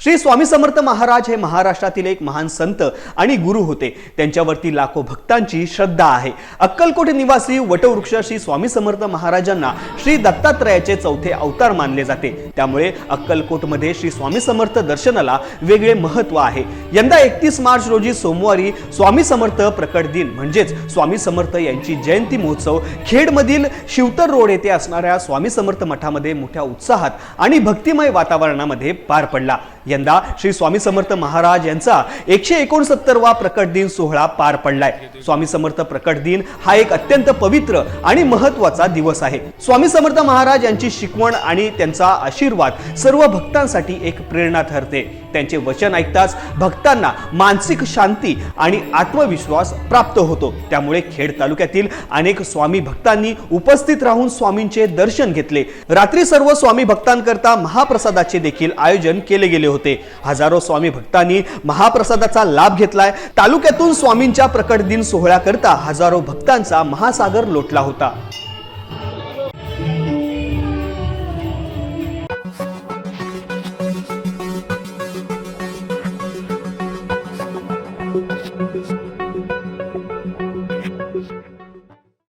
श्री स्वामी समर्थ महाराज हे महाराष्ट्रातील एक महान संत आणि गुरु होते. त्यांच्यावरती लाखो भक्तांची श्रद्धा आहे. अक्कलकोट निवासी वटवृक्ष श्री स्वामी समर्थ महाराजांना श्री दत्तात्रयाचे चौथे अवतार मानले जाते. त्यामुळे अक्कलकोटमध्ये श्री स्वामी समर्थ दर्शनाला वेगळे महत्त्व आहे. यंदा एकतीस मार्च रोजी सोमवारी स्वामी समर्थ प्रकट दिन म्हणजेच स्वामी समर्थ यांची जयंती महोत्सव खेडमधील शिवतर रोड येथे असणाऱ्या स्वामी समर्थ मठामध्ये मोठ्या उत्साहात आणि भक्तिमय वातावरणामध्ये पार पडला. यंदा श्री स्वामी समर्थ महाराज यांचा एकशे एकोणसत्तरवा प्रकट दिन सोहळा पार पडलाय. स्वामी समर्थ प्रकट दिन हा एक अत्यंत पवित्र आणि महत्त्वाचा दिवस आहे. स्वामी समर्थ महाराज यांची शिकवण आणि त्यांचा आशीर्वाद सर्व भक्तांसाठी एक प्रेरणा ठरते. त्यांचे वचन ऐकताच भक्तांना मानसिक शांती आणि आत्मविश्वास प्राप्त होतो. त्यामुळे खेड तालुक्यातील अनेक स्वामी भक्तांनी उपस्थित राहून स्वामींचे दर्शन घेतले. रात्री सर्व स्वामी भक्तांकरता महाप्रसादाचे देखील आयोजन केले गेले होते. हजारो स्वामी भक्तांनी महाप्रसादाचा लाभ घेतलाय. तालुक्यातून स्वामींच्या प्रकट दिन सोहळ्याकरता हजारो भक्तांचा महासागर लोटला होता.